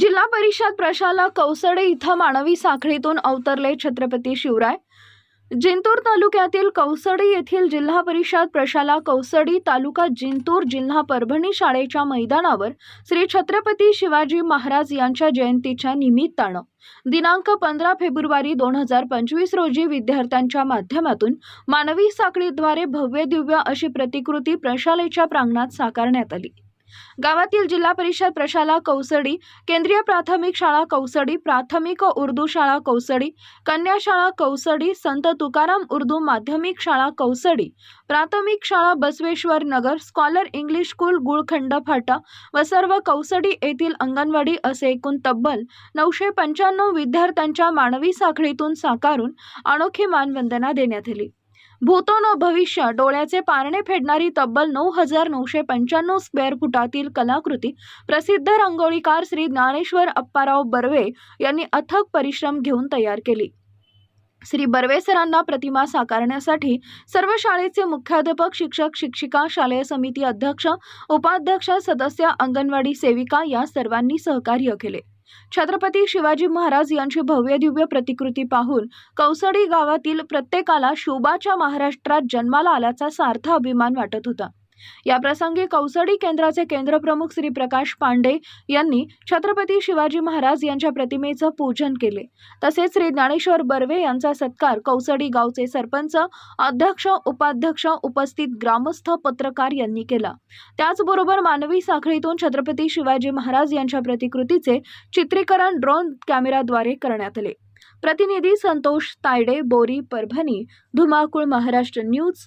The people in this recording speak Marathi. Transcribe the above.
जिल्हा परिषद प्रशाला कौसडे इथं मानवी साखळीतून अवतरले छत्रपती शिवराय. जिंतूर तालुक्यातील कौसडी येथील जिल्हा परिषद प्रशाला कौसडी तालुका जिंतूर जिल्हा परभणी शाळेच्या मैदानावर श्री छत्रपती शिवाजी महाराज यांच्या जयंतीच्या निमित्तानं दिनांक पंधरा फेब्रुवारी दोन हजार पंचवीस रोजी विद्यार्थ्यांच्या माध्यमातून मानवी साखळीद्वारे भव्य दिव्य अशी प्रतिकृती प्रशालेच्या प्रांगणात साकारण्यात आली. गावातील जिल्हा परिषद प्रशाला कौसडी केंद्रीय प्राथमिक शाळा कौसडी प्राथमिक उर्दू शाळा कौसडी कन्या शाळा कौसडी संत तुकाराम उर्दू माध्यमिक शाळा कौसडी प्राथमिक शाळा Basaveshwar Nagar scholar English school Gulkhand Phata व सर्व कौसडी येथील अंगणवाडी असे एकूण तब्बल नऊशे पंच्याण्णव विद्यार्थ्यांच्या मानवी साखळीतून साकारून अनोखी मानवंदना देण्यात आली. भूतोन भविष्य डोळ्याचे पारणे फेडणारी तब्बल नऊ हजार नऊशे पंच्याण्णव स्क्वेअर फुटातील कलाकृती प्रसिद्ध रंगोळीकार श्री ज्ञानेश्वर अप्पाराव बर्वे यांनी अथक परिश्रम घेऊन तयार केली. श्री बर्वे सरांना प्रतिमा साकारण्यासाठी सर्व शाळेचे मुख्याध्यापक शिक्षक शिक्षिका शालेय समिती अध्यक्ष उपाध्यक्ष सदस्य अंगणवाडी सेविका या सर्वांनी सहकार्य केले. छत्रपती शिवाजी महाराज यांची भव्य दिव्य प्रतिकृती पाहून कौसडी गावातील प्रत्येकाला शोभाच्या महाराष्ट्रात जन्माला आल्याचा सार्थ अभिमान वाटत होता. याप्रसंगी कौसडी केंद्राचे केंद्रप्रमुख श्री प्रकाश पांडे यांनी छत्रपती शिवाजी महाराज यांच्या प्रतिमेचं पूजन केले. तसेच श्री ज्ञानेश्वर बर्वे यांचा सत्कार कौसडी गावचे सरपंच अध्यक्ष उपाध्यक्ष उपस्थित ग्रामस्थ पत्रकार यांनी केला. त्याचबरोबर मानवी साखळीतून छत्रपती शिवाजी महाराज यांच्या प्रतिकृतीचे चित्रीकरण ड्रोन कॅमेराद्वारे करण्यात आले. प्रतिनिधी संतोष तायडे बोरी परभणी धुमाकूळ महाराष्ट्र न्यूज